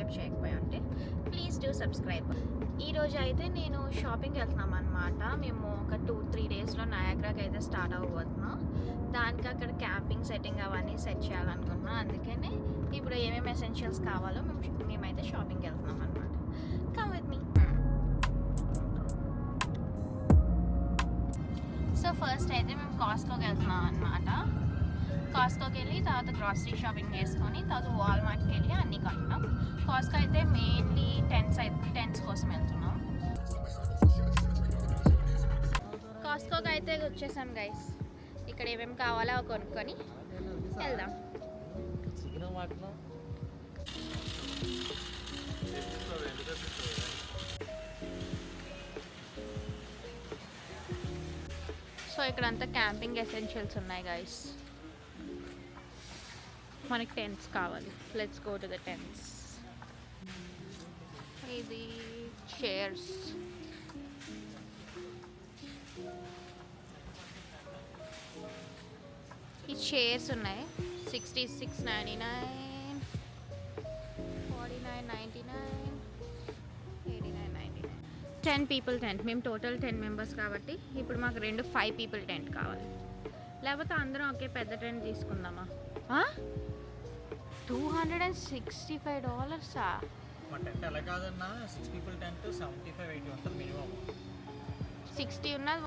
Subscribe చేయకపోయి ఉంటే please do subscribe ఈరోజు అయితే నేను షాపింగ్కి వెళ్తున్నాం అనమాట మేము ఒక టూ త్రీ డేస్లో నయాగ్రాకి అయితే స్టార్ట్ అవ్వబోతున్నాం. దానికి అక్కడ క్యాంపింగ్ సెట్టింగ్ అవన్నీ సెట్ చేయాలనుకుంటున్నాం. అందుకనే ఇప్పుడు ఏమేమి ఎసెన్షియల్స్ కావాలో మేము మేమైతే షాపింగ్కి వెళ్తున్నాం అనమాట come with me so first అయితే మేము కాస్ట్లోకి కాస్కోకి వెళ్ళి తర్వాత గ్రాసరీ షాపింగ్ చేసుకొని తర్వాత వాల్మార్ట్కి వెళ్ళి అన్నీ కొంటున్నాం కాస్కో అయితే మెయిన్లీ టెన్స్ అయితే టెంట్స్ కోసం వెళ్తున్నాం. కాస్కోకి అయితే వచ్చేసాం గైస్ ఇక్కడ ఏమేమి కావాలో అవి కొనుక్కొని వెళ్దాం. సో ఇక్కడ అంతా క్యాంపింగ్ ఎసెన్షియల్స్ ఉన్నాయి గైస్ మనకి టెంట్స్ కావాలి. Let's go to the tents ఇది చైర్స్ ఈ చైర్స్ ఉన్నాయి. Sixty six ninety nine forty nine ninety nine eighty nine ninety nine ten people tent మేము టోటల్ టెన్ మెంబర్స్ కాబట్టి ఇప్పుడు మాకు రెండు ఫైవ్ పీపుల్ టెంట్ కావాలి. లేకపోతే అందరం ఒకే పెద్ద టెంట్ తీసుకుందామా? Two hundred and sixty five డాలర్సా? మా టెంట్ ఎలా కాదన్నా six people tent seventy five eighty ఉంటుంది మినిమం సిక్స్టీ ఉన్నది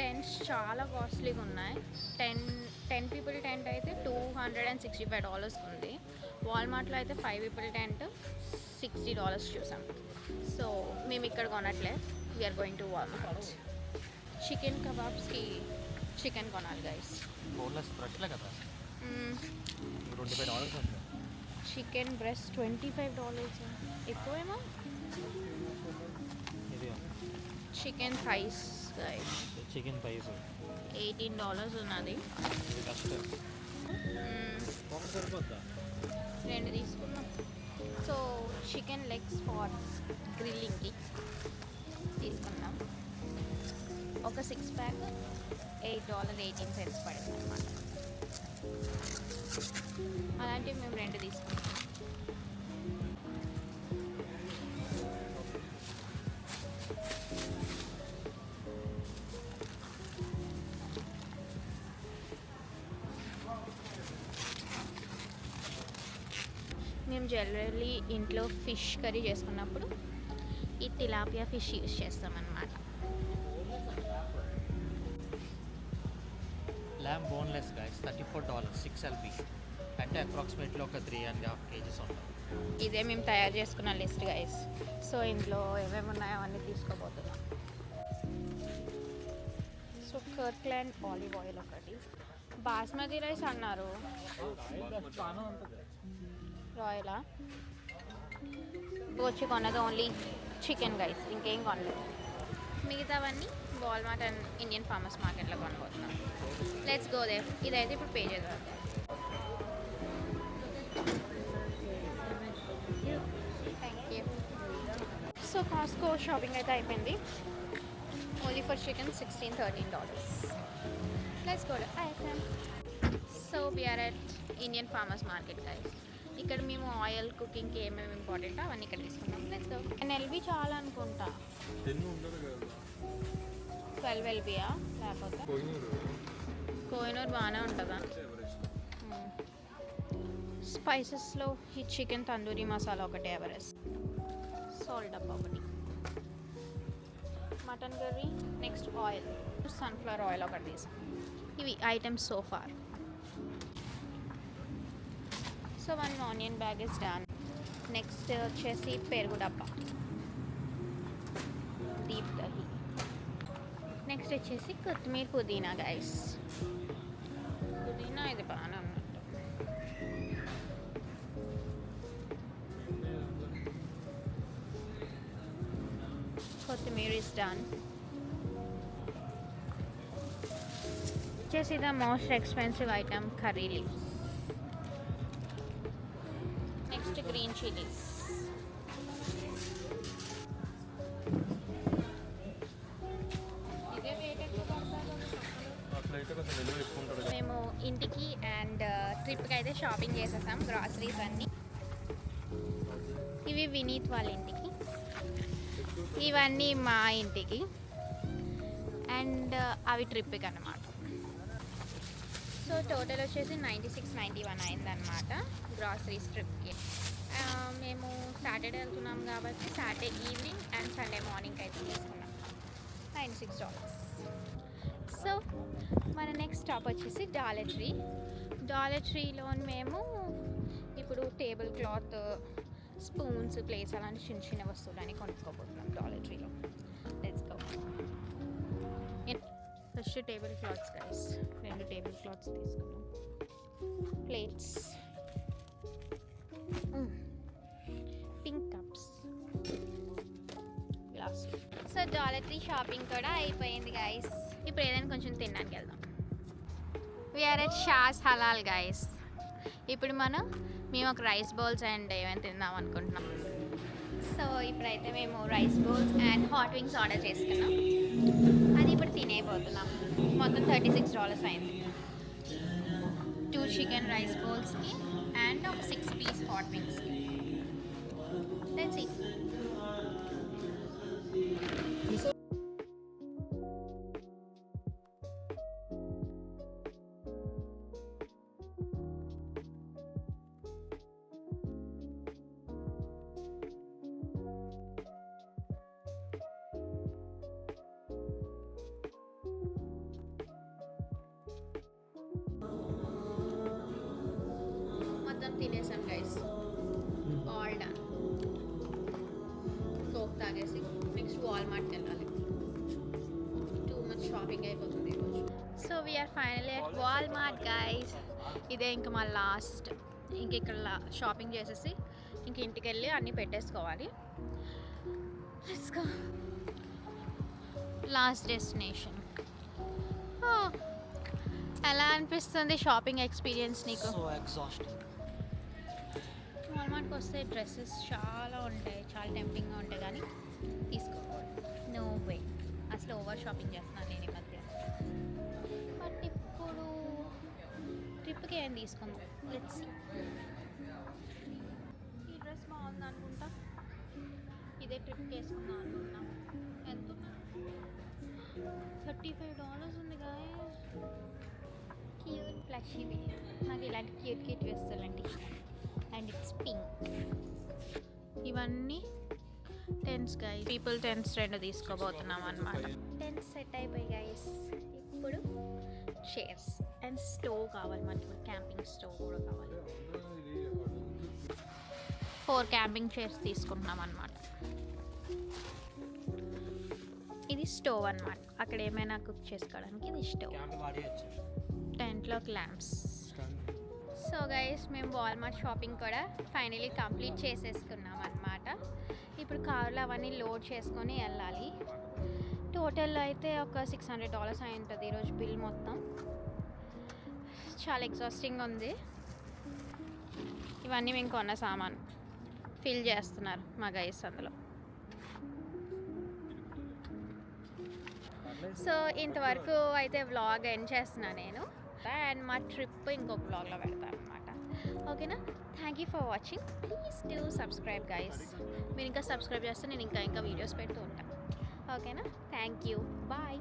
టెంట్స్ చాలా కాస్ట్లీగా ఉన్నాయి. టెన్ టెన్ పీపుల్ టెంట్ అయితే two hundred and sixty five dollars ఉంది. వాల్మార్ట్లో అయితే five people tent sixty dollars చూసాం. సో మేము ఇక్కడ కొనట్లే. We're going to Walmart chicken కబాబ్స్కి chicken కొనాలి గైస్ బోన్లెస్ బ్రష్లే కదా. Chicken breast twenty five dollars ఎక్కువేమో? Chicken guys chicken pies eighteen dollars ఉన్నది. సరిపోద్దా రెండు తీసుకున్నాం. సో చికెన్ లెగ్స్ ఫార్ గ్రిల్లింగ్కి తీసుకున్నాం. ఒక six pack eight dollar eighteen cents పడింది అనమాట అలాంటివి మేము రెండు తీసుకుంటాం. మేము జనరల్లీ ఇంట్లో ఫిష్ కర్రీ చేసుకున్నప్పుడు ఈ తిలాపియా ఫిష్ యూస్ చేస్తామన్నమాట. Lamb boneless guys thirty four dollars six lb. అంటే అప్రాక్సిమేట్లీ ఒక త్రీ అండ్ హాఫ్ కేజీస్ ఉంటాయి. ఇదే మేము తయారు చేసుకున్న లిస్ట్ గైస్ సో ఇంట్లో ఏమేమి ఉన్నాయో అవన్నీ తీసుకోబోతున్నాం. సో కర్క్లాండ్ ఆలివ్ ఆయిల్ ఒకటి. బాస్మతి రైస్ అన్నారు. రాయలా? వచ్చి కొనదు ఓన్లీ చికెన్ గైస్ ఇంకేం కొనలేదు. మిగతావన్నీ? వాల్మార్ట్ అండ్ ఇండియన్ ఫార్మర్స్ మార్కెట్లో కొనబోతున్నాం లెట్స్ గో దే ఇదైతే ఇప్పుడు పే చేద్దాం. Thank you so Costco shopping అయితే అయిపోయింది. Only for chicken sixteen thirteen dollars let's go IFM so we're at Indian farmers market guys ఇక్కడ మేము ఆయిల్ కుకింగ్కి ఏమేమి ఇంపార్టెంట్ అవన్నీ ఇక్కడ తీసుకున్నాం లెట్స్ గో ఎల్బీ చాలా అనుకుంటా. ట్వెల్వ్ ఎల్బీయా లేకపోతే? కోహినూర్ బాగానే ఉంటుందా? స్పైసెస్లో ఈ చికెన్ తందూరి మసాలా ఒకటి ఎవరెస్ట్ సాల్ట్ డబ్బా ఒకటి. Mutton curry next oil sunflower oil ఒకటి తీసాం. ఇవి items so far so one onion bag is done next వచ్చేసి పెరుగు డబ్బా. నెక్స్ట్ వచ్చేసి కొత్తిమీర పుదీనా గైస్ పుదీనా ఇది బాగానే ఉన్నట్టు కొత్తిమీర ఇస్ డన్ వచ్చేసి the most expensive item curry leaves next green chillies మేము ఇంటికి అండ్ ట్రిప్కి అయితే షాపింగ్ చేసేసాం గ్రాసరీస్ అన్నీ. ఇవి వినీత్ వాళ్ళ ఇంటికి. ఇవన్నీ మా ఇంటికి. అండ్ uh, అవి ట్రిప్కి అనమాట సో టోటల్ వచ్చేసి నైంటీ సిక్స్ నైంటీ వన్ అయిందనమాట గ్రాసరీస్ ట్రిప్కి మేము సాటర్డే వెళ్తున్నాం కాబట్టి Saturday evening and Sunday morning అయితే తీసుకున్నాం. నైంటీ సిక్స్ డాలర్స్ సో మన నెక్స్ట్ స్టాప్ వచ్చేసి డాలర్ ట్రీ డాలర్ ట్రీలో మేము ఇప్పుడు టేబుల్ క్లాత్ స్పూన్స్ ప్లేట్స్ అలాంటి చిన్న చిన్న వస్తువులని కొనుక్కోబోతున్నాం dollar ట్రీలో let's go first table cloths guys రెండు టేబుల్ క్లాత్స్ తీసుకున్నాం plates pink cups glass so dollar tree shopping కూడా అయిపోయింది గైస్ ఇప్పుడు ఏదైనా కొంచెం తినడానికి వెళ్దాం. We're at Shah's Halal guys ఇప్పుడు మనం మేము ఒక రైస్ బౌల్స్ అండ్ ఏమైనా తిందాం అనుకుంటున్నాం. సో ఇప్పుడైతే మేము rice bowls and hot wings order చేసుకున్నాం. అది ఇప్పుడు తినేయబోతున్నాం. మొత్తం థర్టీ సిక్స్ డాలర్స్ అయింది టూ చికెన్ రైస్ బౌల్స్కి అండ్ ఒక సిక్స్ పీస్ హాట్ వింగ్స్కి లెట్స్ సీ తినేసాం గైస్ ఆల్ డన్ కోక్ తాగేసి నెక్స్ట్ వాల్మార్ట్కి వెళ్ళాలి. టూ మచ్ షాపింగ్ అయిపోతుంది ఈరోజు so we're finally at Walmart guys ఇదే ఇంకా మా లాస్ట్ ఇంక ఇక్కడ షాపింగ్ చేసేసి ఇంక ఇంటికి వెళ్ళి అన్నీ పెట్టేసుకోవాలి. Let's go. లాస్ట్ డెస్టినేషన్ ఎలా అనిపిస్తుంది షాపింగ్ ఎక్స్పీరియన్స్ నీకు? సో ఎగ్జాస్టింగ్ వాల్మార్ట్కి వస్తే డ్రెస్సెస్ చాలా ఉంటాయి చాలా టెంప్టింగ్గా ఉంటాయి కానీ తీసుకోకూడదు. నో వే అసలు ఓవర్ షాపింగ్ చేస్తున్నాను నేను ఈ మధ్య. బట్ ఇప్పుడు ట్రిప్కి ఏం తీసుకుందాం? లెట్స్ ఈ డ్రెస్ బాగుంది అనుకుంటా. ఇదే ట్రిప్కి వేసుకుందాం అనుకుంటున్నా. ఎంత? థర్టీ ఫైవ్ డాలర్స్ ఉంది గాయ క్యూట్ ప్లష్ ఇది నాకు ఇలాంటి క్యూట్ క్యూట్ వేస్తాలంటే ఇష్టం. And it's pink. ఇవన్నీ టెన్స్ గైస్ పీపుల్ టెన్స్ రెండు తీసుకోబోతున్నాం అనమాట టెన్స్ సెట్ అయిపోయి గైస్ ఇప్పుడు చైర్స్ అండ్ స్టవ్ కావాలి మనకి. క్యాంపింగ్ స్టవ్ కూడా కావాలి. ఫోర్ క్యాంపింగ్ చైర్స్ తీసుకుంటున్నాం అనమాట ఇది స్టవ్ అన్నమాట. అక్కడ ఏమైనా కుక్ చేసుకోవడానికి ఇది స్టవ్ టెంట్లో క్లాంప్స్ సో గైస్ మేము వాల్మార్ట్ షాపింగ్ కూడా ఫైనలీ కంప్లీట్ చేసేసుకున్నాం అనమాట ఇప్పుడు కార్లో అవన్నీ లోడ్ చేసుకొని వెళ్ళాలి. టోటల్ అయితే ఒక సిక్స్ హండ్రెడ్ డాలర్స్ అయి ఉంటుంది ఈరోజు బిల్ మొత్తం. చాలా ఎగ్జాస్టింగ్ ఉంది. ఇవన్నీ మేము కొన్న సామాన్ ఫిల్ చేస్తున్నారు మా గైస్ అందులో. సో ఇంతవరకు అయితే వ్లాగ్ ఎండ్ చేస్తున్నాను నేను. అండ్ మా ట్రిప్ ఇంకో బ్లాగ్లో పెడతాను అనమాట ఓకేనా thank you for watching please do subscribe guys మీరు ఇంకా సబ్స్క్రైబ్ చేస్తే నేను ఇంకా ఇంకా వీడియోస్ పెడుతూ ఉంటాను ఓకేనా థ్యాంక్ యూ బాయ్